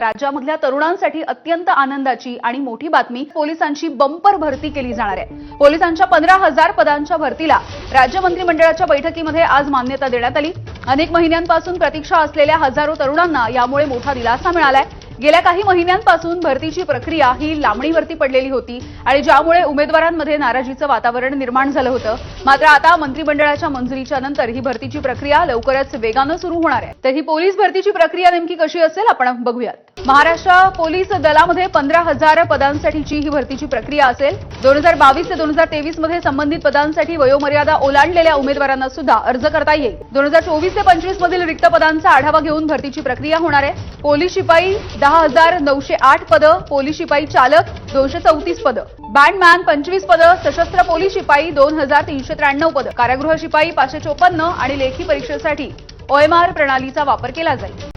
राज्यामधल्या तरुणांसाठी अत्यंत आनंदाची आणि मोठी बातमी पोलिसांची बंपर भरती केली जाणार आहे. पोलिसांच्या पंधरा हजार पदांच्या भरतीला राज्य मंत्रिमंडळाच्या बैठकीमध्ये आज मान्यता देण्यात आली. अनेक महिन्यांपासून प्रतीक्षा असलेल्या हजारो तरुणांना यामुळे मोठा दिलासा मिळालाय. गेल्या काही महिन्यांपासून भरतीची प्रक्रिया ही लांबणीवरती पडलेली होती आणि ज्यामुळे उमेदवारांमध्ये नाराजीचं वातावरण निर्माण झालं होतं. मात्र आता मंत्रिमंडळाच्या मंजुरीच्या नंतर ही भरतीची प्रक्रिया लवकरच वेगानं सुरू होणार आहे. तर ही पोलीस भरतीची प्रक्रिया नेमकी कशी असेल आपण बघूयात. महाराष्ट्र पोलीस दलामध्ये पंधरा हजार पदांसाठीची ही भरतीची प्रक्रिया असेल. दोन हजार बावीस ते दोन हजार तेवीसमध्ये संबंधित पदांसाठी वयोमर्यादा ओलांडलेल्या उमेदवारांना सुद्धा अर्ज करता येईल. दोन हजार चोवीस ते पंचवीस मधील रिक्त पदांचा आढावा घेऊन भरतीची प्रक्रिया होणार आहे. पोलीस शिपाई दहा हजार नऊशे आठ पदं पोलीस शिपाई चालक दोनशे चौतीस पदं. बँडमॅन पंचवीस पदं सशस्त्र पोलीस शिपाई दोन हजार तीनशे त्र्याण्णव पदं. कारागृह शिपाई पाचशे चोपन्न आणि लेखी परीक्षेसाठी ओएमआर प्रणालीचा वापर केला जाईल.